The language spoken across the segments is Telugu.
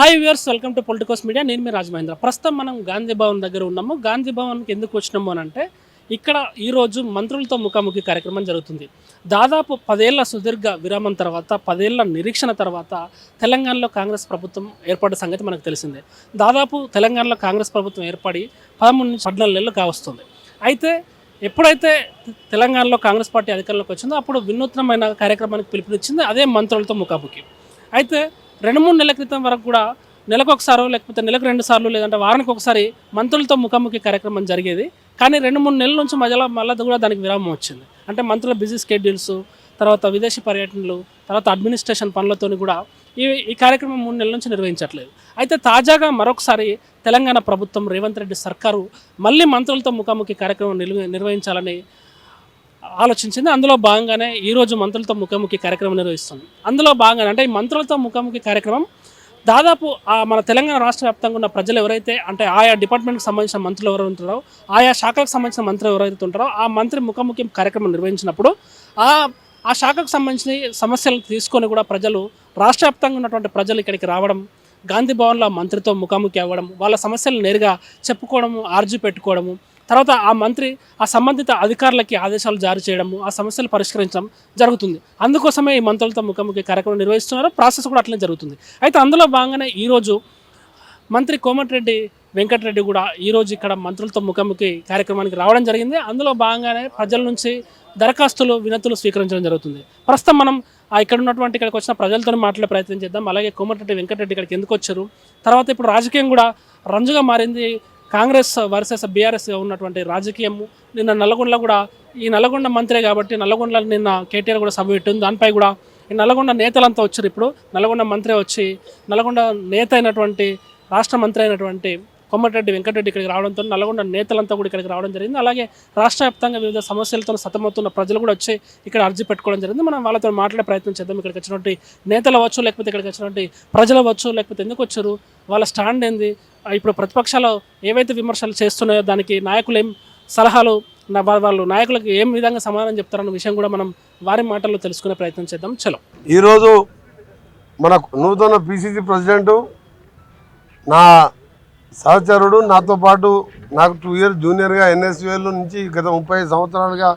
Hi viewers welcome to Politicos media. నేను మీ రాజమహేంద్ర. ప్రస్తుతం మనం గాంధీ భవన్ దగ్గర ఉన్నాము. గాంధీ భవన్కి ఎందుకు వచ్చినాము అని అంటే ఇక్కడ ఈరోజు మంత్రులతో ముఖాముఖి కార్యక్రమం జరుగుతుంది. దాదాపు పదేళ్ళ సుదీర్ఘ విరామం తర్వాత పదేళ్ళ నిరీక్షణ తర్వాత తెలంగాణలో కాంగ్రెస్ ప్రభుత్వం ఏర్పడిన సంగతి మనకు తెలిసిందే. దాదాపు తెలంగాణలో కాంగ్రెస్ ప్రభుత్వం ఏర్పడి పదమూడు నుంచి పద్నాలుగు నెలలు కావస్తుంది. అయితే ఎప్పుడైతే తెలంగాణలో కాంగ్రెస్ పార్టీ అధికారంలోకి వచ్చిందో అప్పుడు వినూత్నమైన కార్యక్రమానికి పిలుపునిచ్చింది అదే మంత్రులతో ముఖాముఖి. అయితే రెండు మూడు నెలల క్రితం వరకు కూడా నెలకు ఒకసారో లేకపోతే నెలకు రెండు సార్లు లేదంటే వారానికి ఒకసారి మంత్రులతో ముఖాముఖి కార్యక్రమం జరిగేది. కానీ రెండు మూడు నెలల నుంచి మధ్యలో మళ్ళీ కూడా దానికి విరామం వచ్చింది. అంటే మంత్రుల బిజీ స్కెడ్యూల్స్ తర్వాత విదేశీ పర్యటనలు తర్వాత అడ్మినిస్ట్రేషన్ పనులతోని కూడా ఈ ఈ కార్యక్రమం మూడు నెలల నుంచి నిర్వహించట్లేదు. అయితే తాజాగా మరొకసారి తెలంగాణ ప్రభుత్వం రేవంత్ రెడ్డి సర్కారు మళ్ళీ మంత్రులతో ముఖాముఖి కార్యక్రమం నిర్వ నిర్వహించాలని ఆలోచించింది. అందులో భాగంగానే ఈరోజు మంత్రులతో ముఖాముఖి కార్యక్రమం నిర్వహిస్తుంది. అందులో భాగంగానే అంటే ఈ మంత్రులతో ముఖాముఖి కార్యక్రమం దాదాపు మన తెలంగాణ రాష్ట్ర వ్యాప్తంగా ఉన్న ప్రజలు ఎవరైతే అంటే ఆయా డిపార్ట్మెంట్కి సంబంధించిన మంత్రులు ఎవరు ఉంటారో ఆయా శాఖకు సంబంధించిన మంత్రులు ఎవరైతే ఉంటారో ఆ మంత్రి ముఖాముఖి కార్యక్రమం నిర్వహించినప్పుడు ఆ ఆ శాఖకు సంబంధించిన సమస్యలను తీసుకొని కూడా ప్రజలు రాష్ట్ర వ్యాప్తంగా ఉన్నటువంటి ప్రజలు ఇక్కడికి రావడం గాంధీ భవన్లో మంత్రితో ముఖాముఖి అవ్వడం వాళ్ళ సమస్యలు నేరుగా చెప్పుకోవడము ఆర్జీ పెట్టుకోవడము తర్వాత ఆ మంత్రి ఆ సంబంధిత అధికారులకి ఆదేశాలు జారీ చేయడము ఆ సమస్యలు పరిష్కరించడం జరుగుతుంది. అందుకోసమే ఈ మంత్రులతో ముఖాముఖి కార్యక్రమం నిర్వహిస్తున్నారు. ప్రాసెస్ కూడా అట్లనే జరుగుతుంది. అయితే అందులో భాగంగానే ఈరోజు మంత్రి కోమటిరెడ్డి వెంకటరెడ్డి కూడా ఈరోజు ఇక్కడ మంత్రులతో ముఖాముఖి కార్యక్రమానికి రావడం జరిగింది. అందులో భాగంగానే ప్రజల నుంచి దరఖాస్తులు వినతులు స్వీకరించడం జరుగుతుంది. ప్రస్తుతం మనం ఇక్కడ ఉన్నటువంటి ఇక్కడికి వచ్చిన ప్రజలతో మాట్లాడే ప్రయత్నం చేద్దాం. అలాగే కోమటిరెడ్డి వెంకటరెడ్డి ఇక్కడికి ఎందుకు వచ్చారు? తర్వాత ఇప్పుడు రాజకీయం కూడా రంజుగా మారింది. కాంగ్రెస్ వర్సెస్ బీఆర్ఎస్ ఉన్నటువంటి రాజకీయం నిన్న నల్గొండలో కూడా ఈ నల్గొండ మంత్రే కాబట్టి నల్గొండలో నిన్న కేటీఆర్ కూడా సభ పెట్టింది. దానిపై కూడా ఈ నల్గొండ నేతలంతా వచ్చారు ఇప్పుడు. నల్గొండ మంత్రి వచ్చి నల్గొండ నేత అయినటువంటి రాష్ట్ర మంత్రి అయినటువంటి కొమ్మటిరెడ్డి వెంకటరెడ్డి ఇక్కడికి రావడంతో నల్గొండ నేతలంతా కూడా ఇక్కడికి రావడం జరిగింది. అలాగే రాష్ట్ర వ్యాప్తంగా వివిధ సమస్యలతో సతమవుతున్న ప్రజలు కూడా వచ్చి ఇక్కడ అర్జీ పెట్టుకోవడం జరిగింది. మనం వాళ్ళతో మాట్లాడే ప్రయత్నం చేద్దాం. ఇక్కడికి వచ్చినటువంటి నేతలు అవ్వచ్చు లేకపోతే ఇక్కడికి వచ్చినటువంటి ప్రజలు అవ్వచ్చు లేకపోతే ఎందుకు వచ్చారు వాళ్ళ స్టాండ్ ఏంది ఇప్పుడు ప్రతిపక్షాలు ఏవైతే విమర్శలు చేస్తున్నాయో దానికి నాయకులు ఏం సలహాలు నా- వాళ్ళు నాయకులకు ఏం విధంగా సమాధానం చెప్తారన్న విషయం కూడా మనం వారి మాటల్లో తెలుసుకునే ప్రయత్నం చేద్దాం. చలో. ఈరోజు మన నూతన పిసిసి ప్రెసిడెంట్ నా సహచరుడు నాతో పాటు నాకు టూ ఇయర్ జూనియర్గా ఎన్ఎస్యుఎల్ నుంచి గత ముప్పై సంవత్సరాలుగా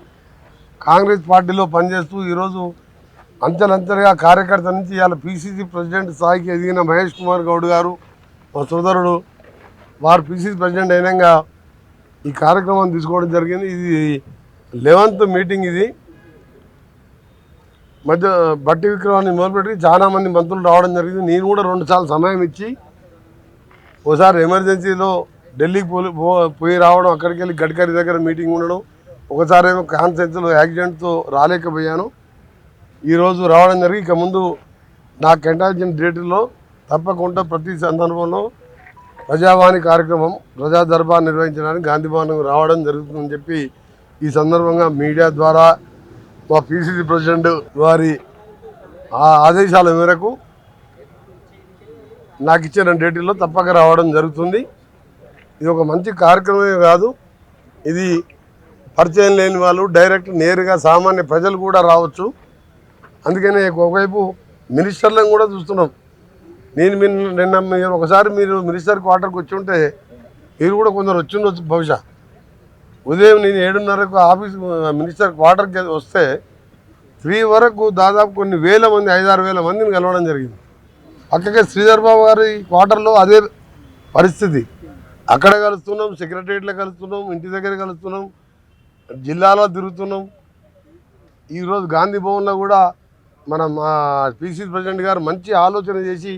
కాంగ్రెస్ పార్టీలో పనిచేస్తూ ఈరోజు అంచెలంచెలుగా కార్యకర్త నుంచి ఇవాళ పిసిసి ప్రెసిడెంట్ స్థాయికి ఎదిగిన మహేష్ కుమార్ గౌడ్ గారు మా సోదరుడు వారు పిసిసి ప్రెసిడెంట్ అయినాక ఈ కార్యక్రమం తీసుకోవడం జరిగింది. ఇది లెవెన్త్ మీటింగ్ ఇది. మధ్య బట్టి విక్రమాన్ని మొదలుపెట్టి చాలా మంది మంత్రులు రావడం జరిగింది. నేను కూడా రెండు సార్లు సమయం ఇచ్చి ఒకసారి ఎమర్జెన్సీలో ఢిల్లీకి పో- పోయి రావడం అక్కడికి వెళ్ళి గడ్కరీ దగ్గర మీటింగ్ ఉండడం ఒకసారి ఏమో కాన్సెన్స్లో యాక్సిడెంట్తో రాలేకపోయాను. ఈరోజు రావడం జరిగి ఇక ముందు నాకు కేటాయించిన డేట్లో తప్పకుండా ప్రతి సందర్భంలో ప్రజావాణి కార్యక్రమం ప్రజా దర్బార్ నిర్వహించడానికి గాంధీ రావడం జరుగుతుందని చెప్పి ఈ సందర్భంగా మీడియా ద్వారా మా పిసిసి ప్రెసిడెంట్ వారి ఆ ఆదేశాల మేరకు నాకు ఇచ్చిన డేట్లో తప్పక రావడం జరుగుతుంది. ఇది ఒక మంచి కార్యక్రమమే కాదు. ఇది పరిచయం లేని వాళ్ళు డైరెక్ట్ నేరుగా సామాన్య ప్రజలు కూడా రావచ్చు. అందుకనే ఒకవైపు మినిస్టర్లను కూడా చూస్తున్నాం. నేను మీ నిన్న మీరు ఒకసారి మీరు మినిస్టర్ క్వార్టర్కి వచ్చి ఉంటే మీరు కూడా కొందరు వచ్చిండొచ్చు బహుశా. ఉదయం నేను ఏడున్నరకు ఆఫీస్ మినిస్టర్ క్వార్టర్కి వస్తే త్రీ వరకు దాదాపు కొన్ని వేల మంది ఐదారు వేల మందిని కలవడం జరిగింది. పక్కకే శ్రీధర్ బాబు గారి క్వార్టర్లో అదే పరిస్థితి. అక్కడ కలుస్తున్నాం సెక్రటరియట్లో కలుస్తున్నాం ఇంటి దగ్గర కలుస్తున్నాం జిల్లాలో తిరుగుతున్నాం. ఈరోజు గాంధీ భవన్లో కూడా మన మా పీసీ ప్రెసిడెంట్ గారు మంచి ఆలోచన చేసి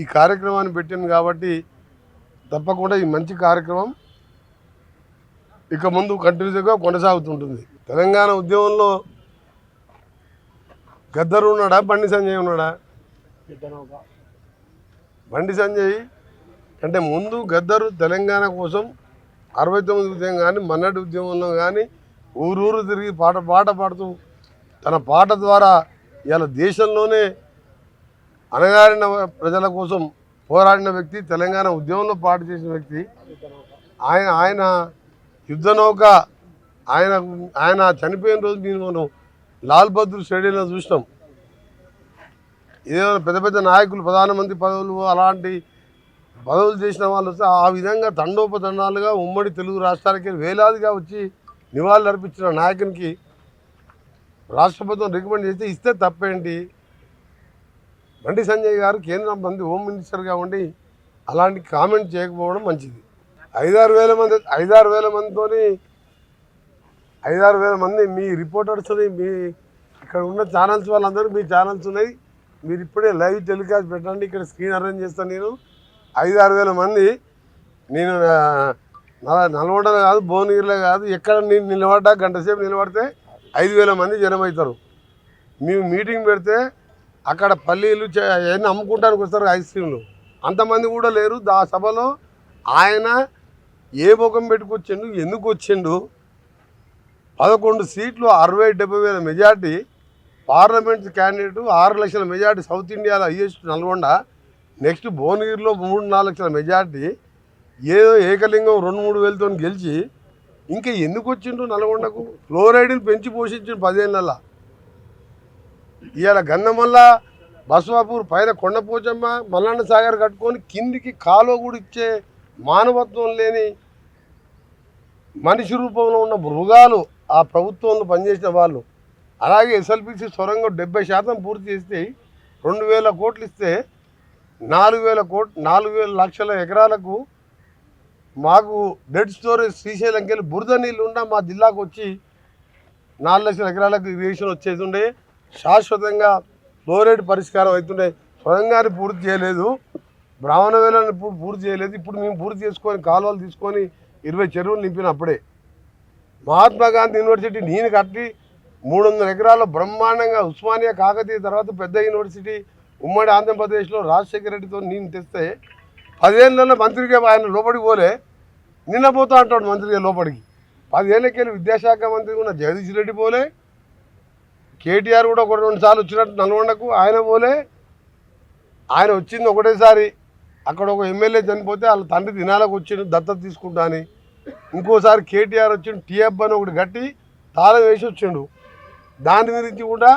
ఈ కార్యక్రమాన్ని పెట్టింది కాబట్టి తప్పకుండా ఈ మంచి కార్యక్రమం ఇక ముందు కంటిన్యూస్గా కొనసాగుతుంటుంది. తెలంగాణ ఉద్యమంలో గద్దరు ఉన్నాడా? బండి సంజయ్ ఉన్నాడా? బండి సంజయ్ అంటే ముందు గద్దరు తెలంగాణ కోసం అరవై తొమ్మిది ఉద్యమం కానీ మన్నటి ఉద్యమంలో కానీ ఊరూరు తిరిగి పాట పాట పాడుతూ తన పాట ద్వారా ఇవాళ దేశంలోనే అణగారిన ప్రజల కోసం పోరాడిన వ్యక్తి తెలంగాణ ఉద్యమంలో పాట చేసిన వ్యక్తి. ఆయన ఆయన యుద్ధ నౌక ఆయన ఆయన చనిపోయిన రోజు నేను మనం లాల్ బహదూర్ స్టేడియంలో చూసినాం. ఏదైనా పెద్ద పెద్ద నాయకులు ప్రధానమంత్రి పదవులు అలాంటి పదవులు చేసిన వాళ్ళు వస్తే ఆ విధంగా తండోపతండాలుగా ఉమ్మడి తెలుగు రాష్ట్రాలకి వేలాదిగా వచ్చి నివాళులు అర్పించిన నాయకునికి రాష్ట్ర ప్రభుత్వం రికమెండ్ చేస్తే ఇస్తే తప్పేంటి? బండి సంజయ్ గారు కేంద్ర మంత్రి హోమ్ మినిస్టర్గా ఉండి అలాంటి కామెంట్ చేయకపోవడం మంచిది. ఐదారు వేల మంది ఐదారు వేల మందితోని ఐదారు వేల మంది మీ రిపోర్టర్స్ని మీ ఇక్కడ ఉన్న ఛానల్స్ వాళ్ళందరూ మీ ఛానల్స్ ఉన్నాయి. మీరు ఇప్పుడే లైవ్ టెలికాస్ట్ పెట్టండి ఇక్కడ స్క్రీన్ అరేంజ్ చేస్తాను నేను. ఐదు ఆరు వేల మంది. నేను నలవడం కాదు భువనగిరిలో కాదు ఎక్కడ నేను నిలబడ్డా గంట సేపు నిలబడితే ఐదు వేల మంది జనం అవుతారు మేము మీటింగ్ పెడితే అక్కడ పల్లీలు అవన్నీ అమ్ముకుంటానికి వస్తారు ఐస్ క్రీమ్లు. అంతమంది కూడా లేరు. ఆ సభలో ఆయన ఏ ముఖం పెట్టుకొచ్చిండు ఎందుకు వచ్చిండు? పదకొండు సీట్లు అరవై డెబ్బై వేల మెజార్టీ పార్లమెంట్ క్యాండిడేట్ ఆరు లక్షల మెజార్టీ సౌత్ ఇండియాలో హైయెస్ట్ నల్గొండ. నెక్స్ట్ భువనగిరిలో మూడు నాలుగు లక్షల మెజార్టీ. ఏదో ఏకలింగం రెండు మూడు వేలతో గెలిచి ఇంకా ఎందుకు వచ్చిండ్రు నల్గొండకు? ఫ్లోరైడ్ని పెంచి పోషించిండు పదేళ్ళ ఇవాళ గన్నమల్ల బసవాపూర్ పైన కొండపోచమ్మ మల్లన్న సాగర్ కట్టుకొని కిందికి కాలువ కూడా ఇచ్చే మానవత్వం లేని మనిషి రూపంలో ఉన్న మృగాలు ఆ ప్రభుత్వంలో పనిచేసిన వాళ్ళు. అలాగే ఎస్ఎల్పిసి సొరంగం డెబ్బై శాతం పూర్తి చేస్తే రెండు వేల కోట్లు ఇస్తే నాలుగు వేల కోట్ నాలుగు వేల లక్షల ఎకరాలకు మాకు డెడ్ స్టోరేజ్ శ్రీశైలంకెళ్ళి బురద నీళ్ళు ఉన్న మా జిల్లాకు వచ్చి నాలుగు లక్షల ఎకరాలకు ఇరిగేషన్ వచ్చేది ఉండే. శాశ్వతంగా ఫ్లోరైడ్ పరిష్కారం అవుతుండే. స్వయంగాన్ని పూర్తి చేయలేదు. బ్రాహ్మణ వేలని పూర్తి చేయలేదు. ఇప్పుడు మేము పూర్తి చేసుకొని కాలువలు తీసుకొని ఇరవై చెరువులు నింపినప్పుడే. మహాత్మా గాంధీ యూనివర్సిటీ నేను కట్టి మూడు వందల ఎకరాల్లో బ్రహ్మాండంగా ఉస్మానియా కాకతీయ తర్వాత పెద్ద యూనివర్సిటీ ఉమ్మడి ఆంధ్రప్రదేశ్లో రాజశేఖర రెడ్డితో నేను తెస్తే పదిహేనులలో మంత్రిగా ఆయన లోపలికి పోలే. నిన్న పోతా అంటాడు మంత్రిగా లోపలికి పదిహేనుకెళ్ళి విద్యాశాఖ మంత్రి ఉన్న జగదీష్ రెడ్డి పోలే. కేటీఆర్ కూడా ఒక రెండు సార్లు వచ్చినట్టు నల్గొండకు ఆయన పోలే. ఆయన వచ్చింది ఒకటేసారి. అక్కడ ఒక ఎమ్మెల్యే చనిపోతే వాళ్ళ తండ్రి దినాలకు వచ్చిండు దత్తత తీసుకుంటా అని. ఇంకోసారి కేటీఆర్ వచ్చిండు టీఎఫ్ అని ఒకటి కట్టి తాళం వేసి వచ్చిండు. దాని గురించి కూడా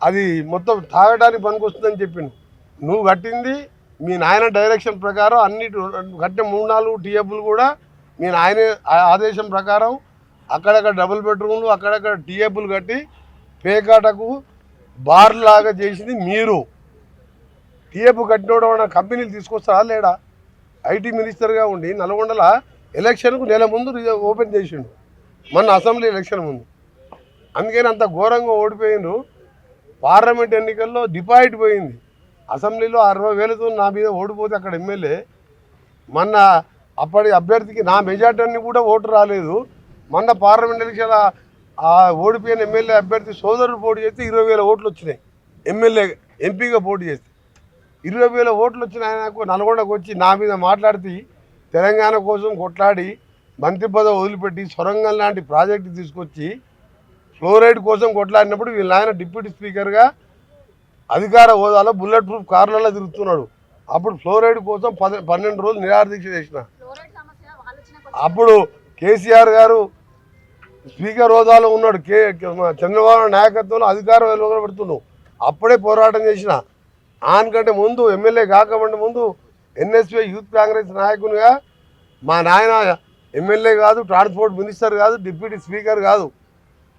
అది మొత్తం తాగడానికి పనికొస్తుందని చెప్పిండు. నువ్వు కట్టింది మీ నాయన డైరెక్షన్ ప్రకారం అన్నిటి కట్టిన మూడు నాలుగు టీఎఫ్లు కూడా మీ నాయన ఆదేశం ప్రకారం అక్కడక్కడ డబుల్ బెడ్రూమ్లు అక్కడక్కడ టీఎఫ్లు కట్టి పేకాటకు బార్ లాగా చేసింది మీరు. టీఎఫ్ కట్టినోడు ఏమైనా కంపెనీలు తీసుకొస్తారా లేడా? ఐటీ మినిస్టర్గా ఉండి నల్గొండల ఎలక్షన్కు నెల ముందు ఓపెన్ చేసిండు. మొన్న అసెంబ్లీ ఎలక్షన్ ముందు. అందుకని అంత ఘోరంగా ఓడిపోయిండ్రు. పార్లమెంట్ ఎన్నికల్లో డిపాజిట్ పోయింది. అసెంబ్లీలో అరవై వేలతో నా మీద ఓడిపోతే అక్కడ ఎమ్మెల్యే మొన్న అప్పటి అభ్యర్థికి నా మెజార్టీ అన్ని కూడా ఓటు రాలేదు. మొన్న పార్లమెంట్ ఎన్నికల ఓడిపోయిన ఎమ్మెల్యే అభ్యర్థి సోదరుడు పోటీ చేస్తే ఇరవై వేల ఓట్లు వచ్చినాయి. ఎమ్మెల్యే ఎంపీగా పోటీ చేస్తే. ఇరవై వేల ఓట్లు వచ్చిన ఆయనకు నల్గొండకు వచ్చి నా మీద మాట్లాడితే తెలంగాణ కోసం కొట్లాడి మంత్రి పదవి వదిలిపెట్టి సొరంగం లాంటి ప్రాజెక్టు తీసుకొచ్చి ఫ్లోరైడ్ కోసం కొట్లాడినప్పుడు వీళ్ళ ఆయన డిప్యూటీ స్పీకర్గా అధికార హోదాలో బుల్లెట్ ప్రూఫ్ కార్లలో తిరుగుతున్నాడు. అప్పుడు ఫ్లోరైడ్ కోసం పది పన్నెండు రోజులు నిరాదీక్ష చేసిన. అప్పుడు కేసీఆర్ గారు స్పీకర్ హోదాలో ఉన్నాడు. కే చంద్రబాబు నాయకత్వంలో అధికారం వెలువబడుతున్నావు అప్పుడే పోరాటం చేసిన. ఆనకంటే ముందు ఎమ్మెల్యే కాకమంటే ముందు ఎన్ఎస్పీ యూత్ కాంగ్రెస్ నాయకునిగా మా నాయన ఎమ్మెల్యే కాదు ట్రాన్స్పోర్ట్ మినిస్టర్ కాదు డిప్యూటీ స్పీకర్ కాదు.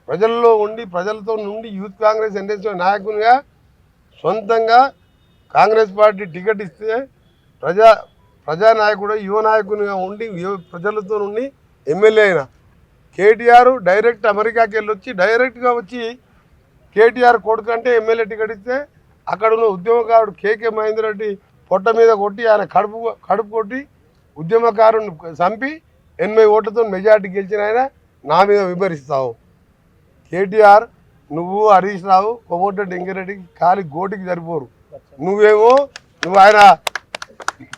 ప్రజల్లో ఉండి ప్రజలతో నుండి యూత్ కాంగ్రెస్ ఎన్ఎస్పీ నాయకునిగా సొంతంగా కాంగ్రెస్ పార్టీ టికెట్ ఇస్తే ప్రజా ప్రజానాయకుడు యువ నాయకునిగా ఉండి యువ ప్రజలతో నుండి ఎమ్మెల్యే అయిన కేటీఆర్ డైరెక్ట్ అమెరికాకి వెళ్ళి వచ్చి డైరెక్ట్గా వచ్చి కేటీఆర్ కొడుకంటే ఎమ్మెల్యే టికెట్ ఇస్తే అక్కడ ఉన్న ఉద్యమకారుడు కేకే మహేందర్ రెడ్డి పొట్ట మీద కొట్టి ఆయన కడుపు కడుపు కొట్టి ఉద్యమకారుని చంపి ఎనభై ఓట్లతో మెజార్టీ గెలిచిన ఆయన నా మీద విమర్శిస్తావు. కేటీఆర్ నువ్వు హరీష్ రావు కొమ్మటిరెడ్డి వెంకరెడ్డికి కాలి గోటికి సరిపోరు. నువ్వేమో నువ్వు ఆయన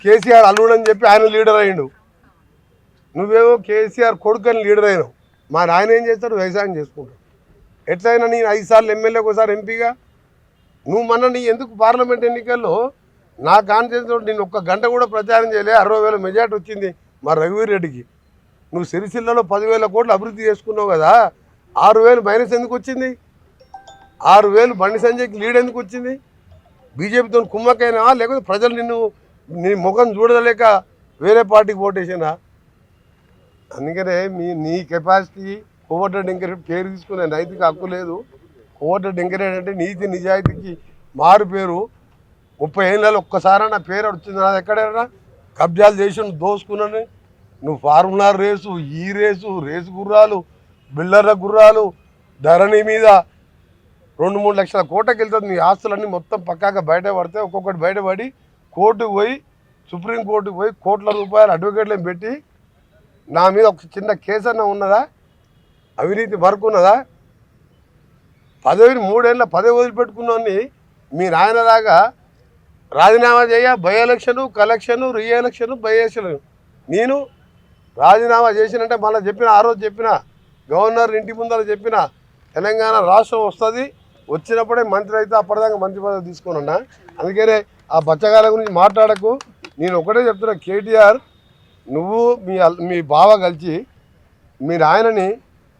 కేసీఆర్ అల్లుడని చెప్పి ఆయన లీడర్ అయ్యిండు. నువ్వేమో కేసీఆర్ కొడుకని లీడర్ అయినావు. మా నాయన ఏం చేస్తాడు? వ్యవసాయం చేసుకుంటాడు. ఎట్లయినా నేను ఐదు సార్లు ఎమ్మెల్యేకి ఒకసారి ఎంపీగా. నువ్వు మొన్న నీ ఎందుకు పార్లమెంట్ ఎన్నికల్లో నా కాన్ఫిడెన్స్ నేను ఒక్క గంట కూడా ప్రచారం చేయలే అరవై వేల మెజార్టీ వచ్చింది మా రఘువీర్ రెడ్డికి. నువ్వు సిరిసిల్లలో పదివేల కోట్లు అభివృద్ధి చేసుకున్నావు కదా ఆరు వేలు మైనస్ ఎందుకు వచ్చింది? ఆరు వేలు బండి సంజయ్కి లీడ్ ఎందుకు వచ్చింది? బీజేపీతో కుమ్మకైనా లేకపోతే ప్రజలు నిన్ను నీ ముఖం చూడలేక వేరే పార్టీకి ఓటేసినా అందుకనే మీ నీ కెపాసిటీ కోవటెడ్ డెంకరేట్ పేరు తీసుకునే నైతిక హక్కు లేదు. కోవటెడ్ డెంకరేట్ అంటే నీతి నిజాయితీకి మారు పేరు. ముప్పై ఏళ్ళలో ఒక్కసారి నా పేరు వచ్చింది నాది ఎక్కడైనా కబ్జాలు చేసి నువ్వు దోసుకున్నాను. నువ్వు ఫార్ములా రేసు ఈ రేసు రేసు గుర్రాలు బిల్లర్ల గుర్రాలు ధరణి మీద రెండు మూడు లక్షల కోటకి వెళ్తుంది మీ ఆస్తులన్నీ మొత్తం పక్కాగా బయట పడితే ఒక్కొక్కటి బయటపడి కోర్టుకు పోయి సుప్రీంకోర్టుకు పోయి కోట్ల రూపాయలు అడ్వకేట్లను పెట్టి నా మీద ఒక చిన్న కేసు అన్న ఉన్నదా? అవినీతి వరకు ఉన్నదా? పదవిని మూడేళ్ళ పదవి వదిలిపెట్టుకున్నాన్ని మీ నాయనలాగా రాజీనామా చేయ by election collection reelection by election. నేను రాజీనామా చేసినంటే మళ్ళీ చెప్పిన ఆ రోజు చెప్పిన గవర్నర్ ఇంటి ముందర చెప్పిన తెలంగాణ రాష్ట్రం వస్తుంది వచ్చినప్పుడే మంత్రి అయితే అప్పటిదాకా మంత్రి పదవి తీసుకొని ఉన్నా. అందుకనే ఆ బచ్చగాల గురించి మాట్లాడకు. నేను ఒకటే చెప్తున్నా కేటీఆర్ నువ్వు మీ మీ బావ కలిసి మీరు ఆయనని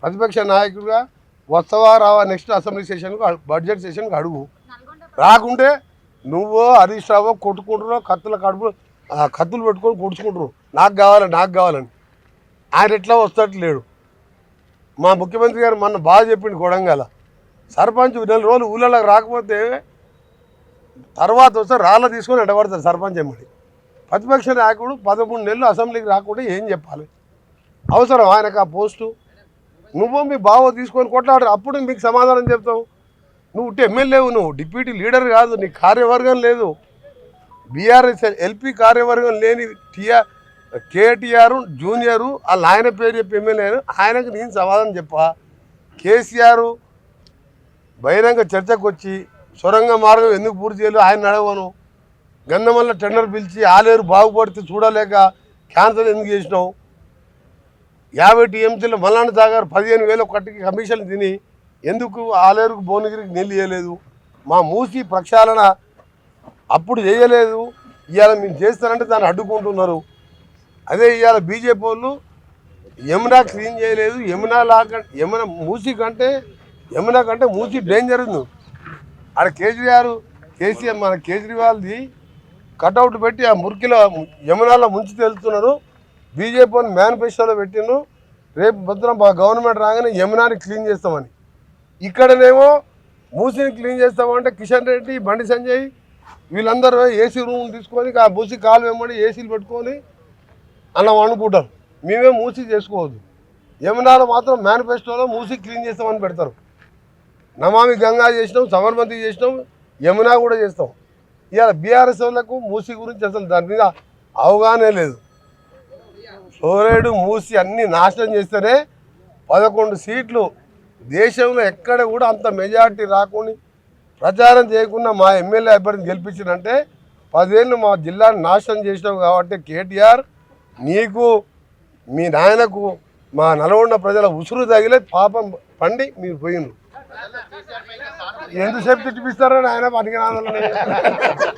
ప్రతిపక్ష నాయకుడిగా వస్తావా రావా నెక్స్ట్ అసెంబ్లీ సెషన్కు బడ్జెట్ సెషన్కి అడుగు. రాకుంటే నువ్వు హరీష్ రావో కొట్టుకుంటున్నావు కత్తుల కడుపు ఆ, కత్తులు పెట్టుకొని కొడుచుకుంటారు నాకు కావాలి నాకు కావాలని. ఆయన ఎట్లా వస్తట్లేడు మా ముఖ్యమంత్రి గారు మొన్న బాగా చెప్పిండు కొడంగల. సర్పంచ్ నెల రోజులు ఊళ్ళలోకి రాకపోతే తర్వాత వస్తే రాళ్ళ తీసుకొని ఎడబడతారు సర్పంచ్ ఎమ్మడి. ప్రతిపక్ష నాయకుడు పదమూడు నెలలు అసెంబ్లీకి రాకుండా ఏం చెప్పాలి? అవసరం ఆయనకు ఆ పోస్టు. నువ్వు మీ బావ తీసుకొని కొట్లాడరు. అప్పుడు మీకు సమాధానం చెప్తావు నువ్వు ఉంటే ఎమ్మెల్యేవు నువ్వు. డిప్యూటీ లీడర్ కాదు. నీ కార్యవర్గం లేదు. బీఆర్ఎస్ ఎల్పీ కార్యవర్గం లేని టీఆర్ కేటీఆర్ జూనియరు వాళ్ళ ఆయన పేరు చెప్పి ఎమ్మెల్యే ఆయనకు నేను సమాధానం చెప్పా. కేసీఆర్ బహిరంగ చర్చకు వచ్చి సొరంగ మార్గం ఎందుకు పూర్తి చేయలేదు? ఆయన అడగను గంధమల్ల టెండర్ పిలిచి ఆలేరు బాగుపడితే చూడలేక క్యాన్సల్ ఎందుకు చేసినావు? యాభై టీఎంసీలో మల్లాన్న సాగర్ పదిహేను వేల ఒకటికి కమిషన్ తిని ఎందుకు ఆలేరుకు భువనగిరికి నీళ్ళు చేయలేదు మా మూసి ప్రక్షాళన అప్పుడు చేయలేదు. ఇవాళ మేము చేస్తానంటే దాన్ని అడ్డుకుంటున్నారు. అదే ఇవాళ బీజేపీ వాళ్ళు యమునా క్లీన్ చేయలేదు యమునా లాగా యమున మూసి కంటే యమునా కంటే మూసి డేంజర్ ఉంది. ఆడ కేజ్రీవాల్ కేసీఆర్ మన కేజ్రీవాల్ది కటౌట్ పెట్టి ఆ మురికిలో యమునాలో ముంచి తెలుస్తున్నారు బీజేపీ వాళ్ళు మేనిఫెస్టోలో పెట్టిండ్రు. రేపు భద్రం మా గవర్నమెంట్ రాగానే యమునాని క్లీన్ చేస్తామని. ఇక్కడనేమో మూసిని క్లీన్ చేస్తామంటే కిషన్ రెడ్డి బండి సంజయ్ వీళ్ళందరూ ఏసీ రూమ్ తీసుకొని ఆ మూసి కాలు వెంబడి ఏసీలు పెట్టుకొని అన్న అనుకుంటారు. మేమే మూసి చేసుకోవద్దు. యమునాలో మాత్రం మేనిఫెస్టోలో మూసి క్లీన్ చేస్తామని పెడతారు. నమామి గంగా చేసినాం సమర్మతి చేసినాం యమునా కూడా చేస్తాం. ఇవాళ బీఆర్ఎస్ వాళ్ళకు మూసి గురించి అసలు దాని మీద అవగాహనే లేదు. ఫ్లోరైడ్ మూసి అన్ని నాశనం చేస్తేనే పదకొండు సీట్లు దేశంలో ఎక్కడ కూడా అంత మెజారిటీ రాకుండా ప్రచారం చేయకుండా మా ఎమ్మెల్యే అభ్యర్థిని గెలిపించినంటే పదేళ్ళు మా జిల్లాను నాశనం చేసినాం కాబట్టి కేటీఆర్ నీకు మీ నాయనకు మా నల్గొండ ప్రజల ఉసురు తగిలే పాపం పండి మీరు పోయిండ్రు ఎంతసేపు తిట్టిపిస్తారో ఆయన పనికిరాదని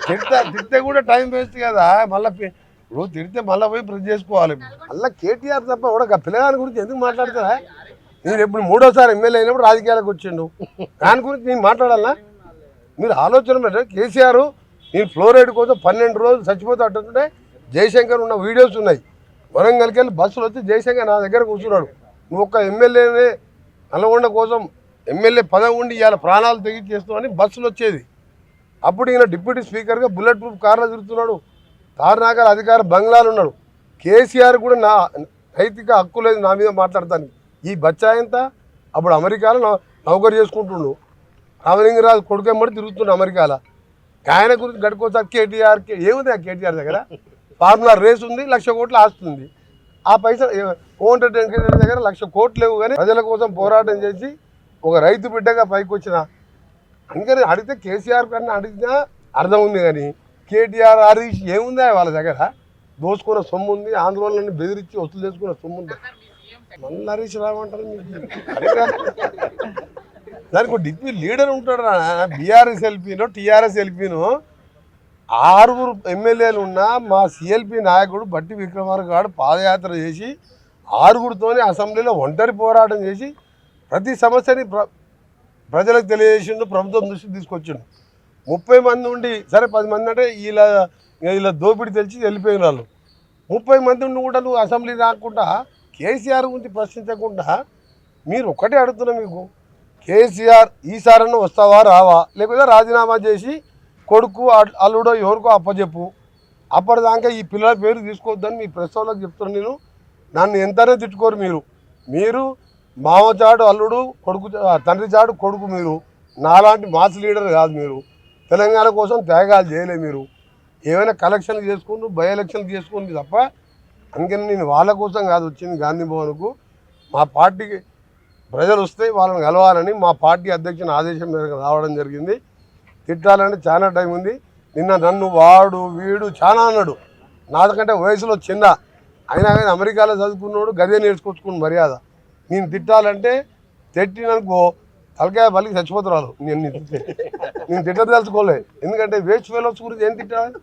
తిడితే తిడితే కూడా టైం వేస్ట్ కదా. మళ్ళీ ఇప్పుడు తిడితే మళ్ళీ పోయి ప్రతి చేసుకోవాలి. మళ్ళీ కేటీఆర్ తప్ప కూడా పిల్లగాని గురించి ఎందుకు మాట్లాడతారా? నేను ఇప్పుడు మూడోసారి ఎమ్మెల్యే అయినప్పుడు రాజకీయాలకు వచ్చిండు. దాని గురించి నేను మాట్లాడాలా మీరు ఆలోచన కేసీఆర్ నేను ఫ్లోరైడ్ కోసం పన్నెండు రోజులు చచ్చిపోతే అట్టుంటే జయశంకర్ ఉన్న వీడియోస్ ఉన్నాయి. వరంగల్కి వెళ్ళి బస్సులు వచ్చి జయశంకర్ నా దగ్గర కూర్చున్నాడు. నువ్వు ఒక్క ఎమ్మెల్యేనే నల్గొండ కోసం ఎమ్మెల్యే పదవి ఉండి ఇవాళ ప్రాణాలు తెగించి చేస్తున్నావు బస్సులు వచ్చేది. అప్పుడు ఈయన డిప్యూటీ స్పీకర్గా బుల్లెట్ ప్రూఫ్ కార్లో తిరుగుతున్నాడు. తారనాకర్ అధికార బంగ్లాలు ఉన్నాడు. కేసీఆర్ కూడా నా నైతిక హక్కు లేదు నా మీద మాట్లాడతాను ఈ బచ్చాయంత అప్పుడు అమెరికాలో నౌకరు చేసుకుంటుండు. రామలింగరాజు కొడుకెమ్మడి తిరుగుతుండు అమెరికాలో. ఆయన గురించి గడుకోవచ్చు కేటీఆర్ ఏముంది ఆ కేటీఆర్ దగ్గర? ఫార్ములా రేస్ ఉంది లక్ష కోట్లు ఆస్తుంది ఆ పైసలు ఓన్ దగ్గర లక్ష కోట్లు లేవు కానీ ప్రజల కోసం పోరాటం చేసి ఒక రైతు బిడ్డగా పైకి వచ్చిన అందుకని అడిగితే కేసీఆర్ కన్నా అడిగినా అర్థం ఉంది కానీ కేటీఆర్ హరీష్ ఏముంది వాళ్ళ దగ్గర? దోసుకున్న సొమ్ము ఉంది ఆందోళనని బెదిరించి వసూలు చేసుకున్న సొమ్ము ఉంది. మళ్ళీ హరీష్ రావంటారు దానికి ఒక డిప్యూ లీడర్ ఉంటాడు బీఆర్ఎస్ ఎల్పీనో టీఆర్ఎస్ ఎల్పీనో. ఆరుగురు ఎమ్మెల్యేలు ఉన్న మా సిఎల్పి నాయకుడు బట్టి విక్రమార్క గారు పాదయాత్ర చేసి ఆరుగురితోనే అసెంబ్లీలో ఒంటరి పోరాటం చేసి ప్రతి సమస్యని ప్ర ప్రజలకు తెలియజేసిండు ప్రభుత్వం దృష్టికి తీసుకొచ్చిండు. ముప్పై మంది ఉండి సరే పది మంది అంటే వీళ్ళ ఇలా దోపిడీ తెలిసి వెళ్ళిపోయిన వాళ్ళు. ముప్పై మంది ఉండి కూడా నువ్వు అసెంబ్లీ రాకుండా కేసీఆర్ గురించి ప్రశ్నించకుండా మీరు ఒక్కటే అడుగుతున్నా మీకు. కేసీఆర్ ఈసారన్నా వస్తావా రావా లేకపోతే రాజీనామా చేసి కొడుకు అల్లుడో ఎవరికో అప్పచెప్పు అప్పటిదాకా ఈ పిల్లల పేరు తీసుకోవద్దని మీ ప్రెస్ వాళ్ళకి చెప్తున్నాను నేను. నన్ను ఎంతనే తిట్టుకోరు మీరు. మీరు మామచాడు అల్లుడు కొడుకు తండ్రి చాడు కొడుకు మీరు. నాలాంటి మాస్ లీడర్ కాదు మీరు. తెలంగాణ కోసం త్యాగాలు చేయలే మీరు. ఏమైనా కలెక్షన్లు చేసుకుంటూ బై ఎలక్షన్లు చేసుకుంది తప్ప అందుకని నేను వాళ్ళ కోసం కాదు వచ్చింది గాంధీ భవన్కు. మా పార్టీకి ప్రజలు వస్తే వాళ్ళని కలవాలని మా పార్టీ అధ్యక్షుని ఆదేశం మేరకు రావడం జరిగింది. తిట్టాలంటే చాలా టైం ఉంది. నిన్న నన్ను వాడు వీడు చాలా అన్నాడు. నాకంటే వయసులో చిన్న. అయినా కానీ అమెరికాలో చదువుకున్నాడు గదే నేర్చుకొచ్చుకుని మర్యాద. నేను తిట్టాలంటే తిట్టిననుకో తలకాయ బలికి చచ్చిపోతున్నారు. నేను నీ తిట్టే. నేను తిట్టదలుచుకోలే ఎందుకంటే వేస్ట్ ఫెలోస్ గురించి ఏం తిట్టాలి?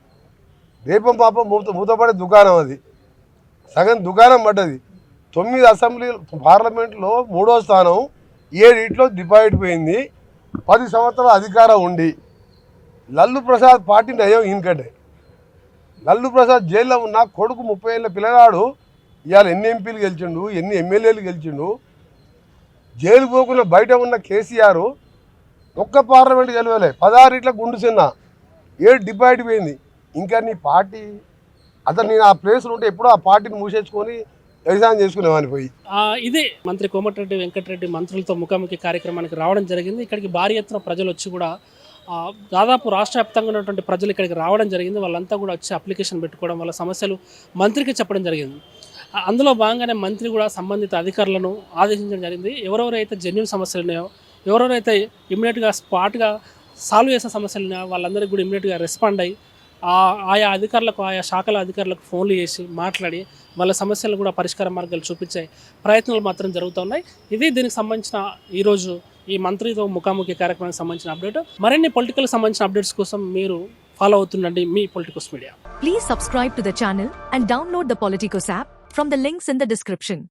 దీపం పాపం మూత మూతపడే దుకాణం అది. సగం దుకాణం పడ్డది. తొమ్మిది అసెంబ్లీ పార్లమెంట్లో మూడో స్థానం. ఏడిట్లో డిపాయిట్ పోయింది. పది సంవత్సరాల అధికారం ఉండి. లల్లు ప్రసాద్ పార్టీ నయం ఈయనకంటే. లల్లు ప్రసాద్ జైల్లో ఉన్న కొడుకు ముప్పై ఏళ్ళ పిల్లగాడు ఇవాళ ఎన్ని ఎంపీలు గెలిచిండు ఎన్ని ఎమ్మెల్యేలు గెలిచిండు జైలు పోకుండా బయట ఉన్న కేసీఆర్ ఒక్క పార్లమెంట్ గెలవలే. పదహారిట్ల గుండు చిన్న ఏడు డిపాయిట్ పోయింది. ఇంకా నీ పార్టీ అతను నేను ఆ ప్లేస్లో ఉంటే ఎప్పుడో ఆ పార్టీని మూసేసుకొని వ్యవసాయం చేసుకునేవాని పోయి. ఇదే మంత్రి కోమటిరెడ్డి వెంకటరెడ్డి మంత్రులతో ముఖాముఖి కార్యక్రమానికి రావడం జరిగింది. ఇక్కడికి భారీ ఎత్తున ప్రజలు వచ్చి కూడా దాదాపు రాష్ట్ర వ్యాప్తంగా ఉన్నటువంటి ప్రజలు ఇక్కడికి రావడం జరిగింది. వాళ్ళంతా కూడా వచ్చి అప్లికేషన్ పెట్టుకోవడం వల్ల సమస్యలు మంత్రికి చెప్పడం జరిగింది. అందులో భాగంగానే మంత్రి కూడా సంబంధిత అధికారులను ఆదేశించడం జరిగింది. ఎవరెవరైతే జెన్యున్ సమస్యలు ఉన్నాయో ఎవరెవరైతే ఇమ్మీడియట్గా స్పాట్గా సాల్వ్ చేసే సమస్యలు ఉన్నాయో వాళ్ళందరికీ కూడా ఇమ్మీడియట్గా రెస్పాండ్ అయ్యి ఆ ఆయా అధికారులకు ఆయా శాఖల అధికారులకు ఫోన్లు చేసి మాట్లాడి వాళ్ళ సమస్యలు కూడా పరిష్కార మార్గాలు చూపించే ప్రయత్నాలు మాత్రం జరుగుతున్నాయి. ఇది దీనికి సంబంధించిన ఈరోజు ఈ మంత్రితో ముఖాముఖి కార్యక్రమానికి సంబంధించిన అప్డేట్. మరిన్ని పొలిటికల్ సంబంధించిన అప్డేట్స్ కోసం మీరు ఫాలో అవుతుండండి మీ politicals media. Please subscribe to the channel and download the politicals app from the links in the description